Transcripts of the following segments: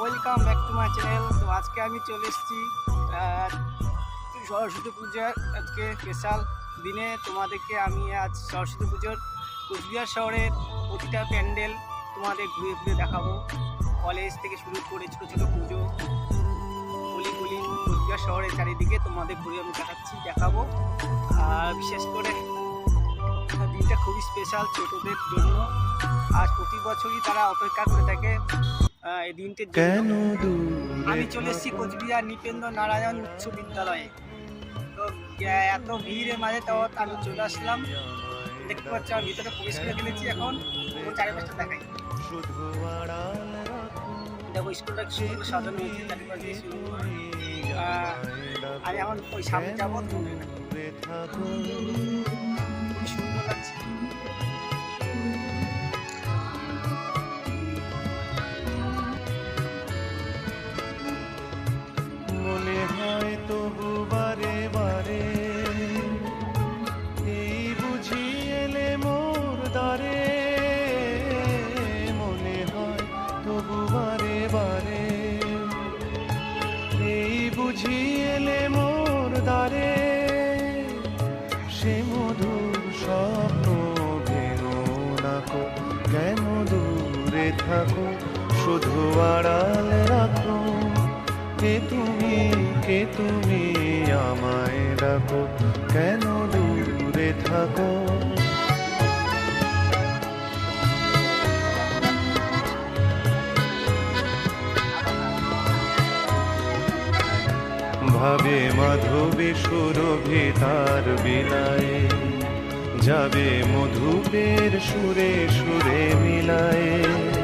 Welcome back to my channel তো আজকে আমি চলে এসেছি সরস্বতী পূজার আজকে স্পেশাল দিনে। তোমাদেরকে আমি আজ সরস্বতী পুজোর কোচবিহার শহরের প্রতিটা প্যান্ডেল তোমাদের ঘুরে ঘুরে দেখাবো। কলেজ থেকে শুরু করে ছোটো ছোটো পুজো গলি গলি কোচবিহার শহরের চারিদিকে তোমাদের ঘুরে আমি দেখাচ্ছি, দেখাবো। আর বিশেষ করে দিনটা খুবই স্পেশাল ছোটোদের জন্য। আজ প্রতি বছরই তারা অপেক্ষা করে থাকে। এই দিনটির আমি চলে এসেছি কোচবিহার নিপেন্দ্র নারায়ণ উচ্চ বিদ্যালয়ে। তো এত ভিড়ের মাঝে তাও আমি চলে আসলাম। দেখতে পাচ্ছি আমি ভিতরে প্রবেশ করে ফেলেছি এখন। চারিপাশটা দেখাই। দেখো স্কুলটা সুন্দর সাজানো হয়েছে চারিপাশ আমি এখন ওই সামনে যাব সুন্দর লাগছে। থাকো, শুধু আড়াল রাখো। কে তুমি কে তুমি আমায় ডাকো? কেন দূরে থাকো? ভাবে মাধবী সুরভি তার বিলায়ে যাবে মধুপের সুরে সুরে মিলায়ে।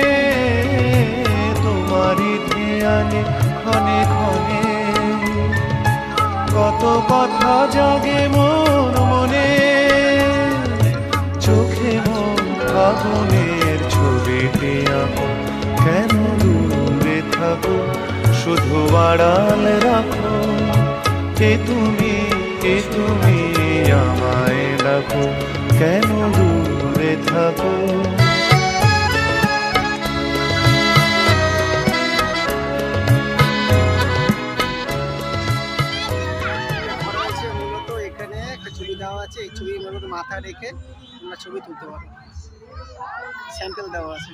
তোমারই ধ্যানে ক্ষণে ক্ষণে। কত কথা জাগে মোর মনে, চোখে মোর ফাগুনের ছবিটি আঁকো। কেন দূরে থাকো? শুধু আড়াল রাখো। কে তুমি কে তুমি আমায় ডাকো। কেন দূরে থাকো? দেওয়া আছে এই ছবি মূলত মাথা রেখে তোমরা ছবি তুলতে পারো স্যাম্পেল দেওয়া আছে।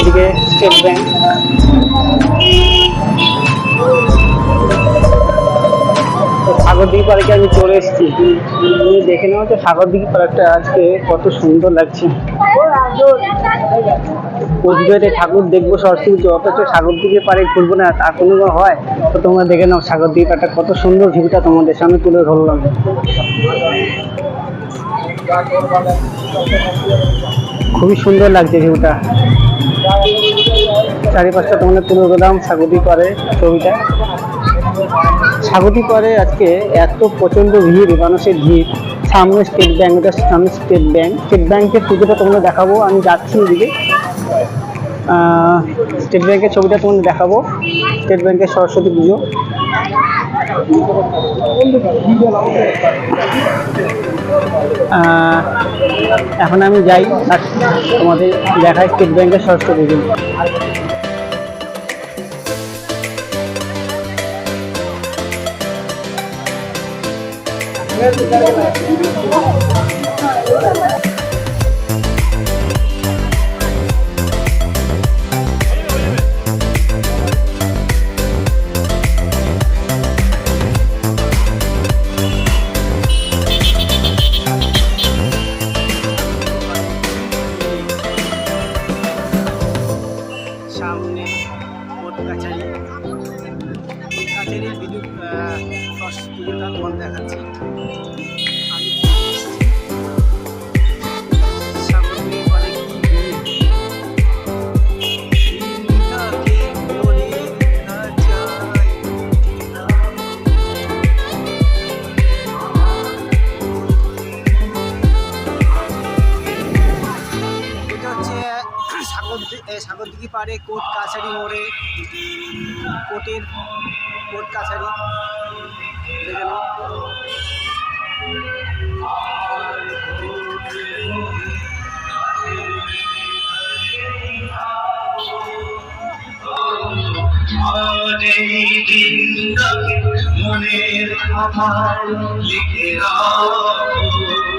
এদিকে স্টেট ব্যাংক তো সাগর দিঘি পার্কে আমি চলে এসেছি। তুমি দেখে নেওয়া তো সাগর দিঘি পার্কটা আজকে কত সুন্দর লাগছে। কোচবিহারে ঠাকুর দেখব সরস্বতী অথচ সাগর দিঘি পারে ঘুরবো না, তা কোনো হয়। তো তোমরা দেখে নাও সাগর দিঘি পার্কটা কত সুন্দর ভিউটা তোমাদের সামনে তুলে ধরলাম। খুবই সুন্দর লাগছে ভিউটা। চারিপাশটা তোমাদের তুলে দিলাম স্বাগতি করে ছবিটা। স্বাগতি করে আজকে এত প্রচণ্ড ভিড় মানুষের ভিড়। সামনে স্টেট ব্যাঙ্ক ওটা সামনে স্টেট ব্যাঙ্ক স্টেট ব্যাঙ্কের পুজোটা তোমাদের দেখাবো, আমি যাচ্ছি ওদিকে স্টেট ব্যাঙ্কের ছবিটা তোমাদের দেখাবো। স্টেট ব্যাঙ্কের সরস্বতী পুজো। এখন আমি যাই তোমাদের দেখাই স্টেট ব্যাংকের সরস্বতী পুজো সামনে কোর্ট এই ভিডিও সরস্বতী পুজোটা তোমার দেখাচ্ছি পাড়ে কোর্ট কাছারি মোড়ে। কোর্টের কোর্ট কাছারি। মনের খাতায় লিখে রাখো।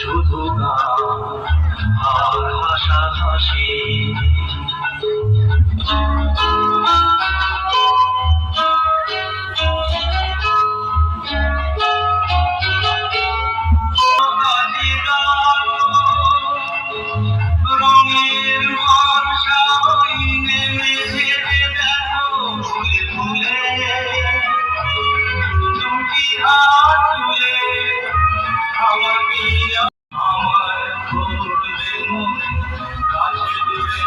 শুধু আর হাসাহাসি। রঙের কাছে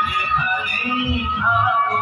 যেখানেই থাকো